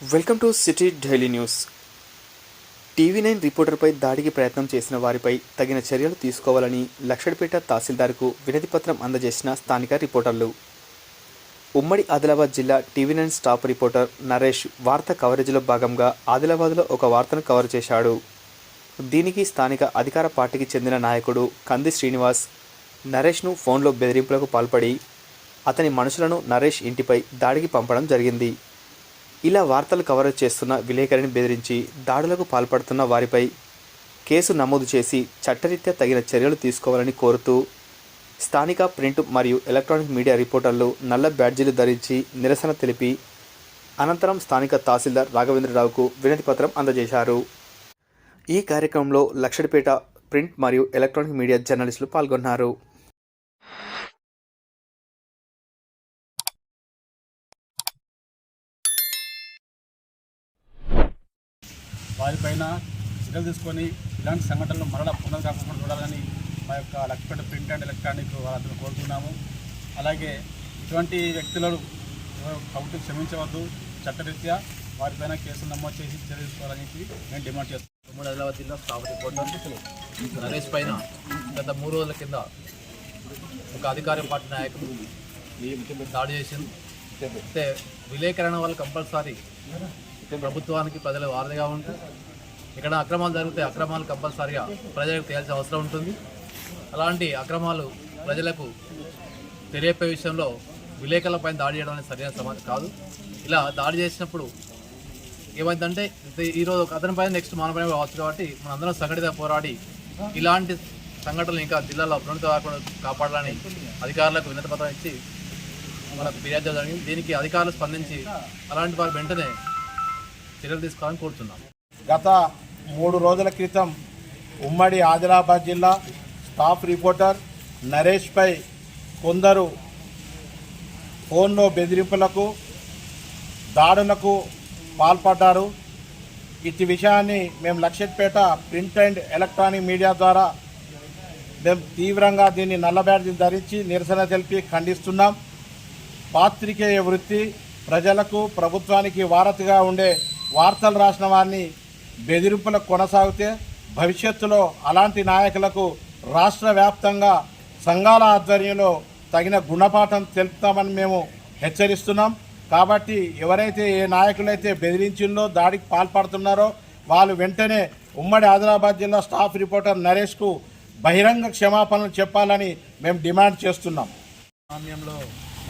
Welcome to City Daily News. TV nine రిపోర్టర్పై దాడికి ప్రయత్నం చేసిన వారిపై తగిన చర్యలు తీసుకోవాలని లక్షడిపేట తహసీల్దార్కు వినతిపత్రం అందజేసిన స్థానిక రిపోర్టర్లు. ఉమ్మడి ఆదిలాబాద్ జిల్లా TV nine staff reporter Naresh వార్త కవరేజీలో భాగంగా ఆదిలాబాద్లో ఒక వార్తను కవర్ చేశాడు. దీనికి స్థానిక అధికార పార్టీకి చెందిన నాయకుడు కంది శ్రీనివాస్ నరేష్ను ఫోన్లో బెదిరింపులకు పాల్పడి అతని మనుషులను నరేష్ ఇంటిపై దాడికి పంపడం జరిగింది. ఇలా వార్తలు కవర్ చేస్తున్న విలేకరిని బెదిరించి దాడులకు పాల్పడుతున్న వారిపై కేసు నమోదు చేసి చట్టరీత్యా తగిన చర్యలు తీసుకోవాలని కోరుతూ స్థానిక ప్రింట్ మరియు ఎలక్ట్రానిక్ మీడియా రిపోర్టర్లు నల్ల బ్యాడ్జీలు ధరించి నిరసన తెలిపి అనంతరం స్థానిక తహసీల్దార్ రాఘవేంద్రరావుకు వినతి పత్రం అందజేశారు. ఈ కార్యక్రమంలో లక్షడిపేట ప్రింట్ మరియు ఎలక్ట్రానిక్ మీడియా జర్నలిస్టులు పాల్గొన్నారు. వారిపైన చర్యలు తీసుకొని ఇలాంటి సంఘటనలు మరలా పునరు కాకుండా చూడాలని మా యొక్క లక్ష్మణ ప్రింట్ అండ్ ఎలక్ట్రానిక్ వాళ్ళందరూ కోరుతున్నాము. అలాగే ఇటువంటి వ్యక్తులను ఎవరు ప్రభుత్వం క్షమించవద్దు. చట్టరీత్యా వారిపైన కేసులు నమోదు చేసి చర్య తీసుకోవాలని చెప్పి మేము డిమాండ్ చేస్తాను ఉమ్మడి ఆదిలాబాద్ జిల్లా స్టాఫ్ రిపోర్టర్ నరేష్ పైన గత మూడు రోజుల కింద ఒక అధికార పార్టీ నాయకుడు దాడి చేసింది అయితే విలేకరణ వాళ్ళు కంపల్సరీ ప్రభుత్వానికి ప్రజల వారధిగా ఉంటుంది ఇక్కడ అక్రమాలు జరిగితే అక్రమాలు కంపల్సరీగా ప్రజలకు తేల్చే అవసరం ఉంటుంది. అలాంటి అక్రమాలు ప్రజలకు తెలియపే విషయంలో విలేకరులపైన దాడి చేయడం అనేది సరైన సమాజం కాదు. ఇలా దాడి చేసినప్పుడు ఏమైందంటే ఈరోజు ఒక అతని పైన నెక్స్ట్ మన పైన కావచ్చు కాబట్టి మనందరం సంఘటిత పోరాడి ఇలాంటి సంఘటనలు ఇంకా జిల్లాలో అభివృద్ధి కాకుండా కాపాడాలని అధికారులకు వినతి పత్రం ఇచ్చి మనకు ఫిర్యాదు జరిగింది. దీనికి అధికారులు స్పందించి అలాంటి వారు వెంటనే చర్యలు తీసుకోవాలని కోరుతున్నాం. గత మూడు రోజుల క్రితం ఉమ్మడి ఆదిలాబాద్ జిల్లా స్టాఫ్ రిపోర్టర్ నరేష్పై కొందరు ఫోన్లో బెదిరింపులకు దాడులకు పాల్పడ్డారు. ఇటు విషయాన్ని మేము Luxettipet print and electronic media ద్వారా మేము తీవ్రంగా దీన్ని నల్లబ్యాడ్జీ ధరించి నిరసన తెలిపి ఖండిస్తున్నాం. పాత్రికేయ వృత్తి ప్రజలకు ప్రభుత్వానికి వారతిగా ఉండే వార్తలు రాసిన వారిని బెదిరింపులకు కొనసాగితే భవిష్యత్తులో అలాంటి నాయకులకు రాష్ట్ర వ్యాప్తంగా సంఘాల ఆధ్వర్యంలో తగిన గుణపాఠం తెలుపుతామని మేము హెచ్చరిస్తున్నాం. కాబట్టి ఎవరైతే ఏ నాయకులైతే బెదిరించిందో దాడికి పాల్పడుతున్నారో వాళ్ళు వెంటనే ఉమ్మడి ఆదిలాబాద్ జిల్లా స్టాఫ్ రిపోర్టర్ నరేష్కు బహిరంగ క్షమాపణలు చెప్పాలని మేము డిమాండ్ చేస్తున్నాం. సమయంలో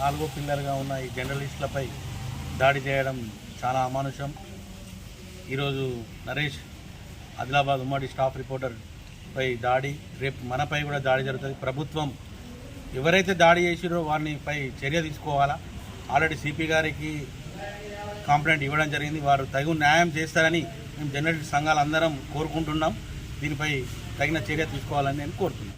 నాలుగో పిల్లర్గా ఉన్న ఈ జర్నలిస్టులపై దాడి చేయడం చాలా అమానుషం. ఈరోజు నరేష్ ఆదిలాబాద్ ఉమ్మడి స్టాఫ్ రిపోర్టర్ పై దాడి రేపు మనపై కూడా దాడి జరుగుతుంది. ప్రభుత్వం ఎవరైతే దాడి చేసిరో వారిని పై చర్య తీసుకోవాలా? ఆల్రెడీ సిపి గారికి కంప్లైంట్ ఇవ్వడం జరిగింది. వారు తగు న్యాయం చేస్తారని మేము జర్నలిస్ట్ సంఘాలు అందరం కోరుకుంటున్నాం. దీనిపై తగిన చర్య తీసుకోవాలని నేను కోరుతున్నాను.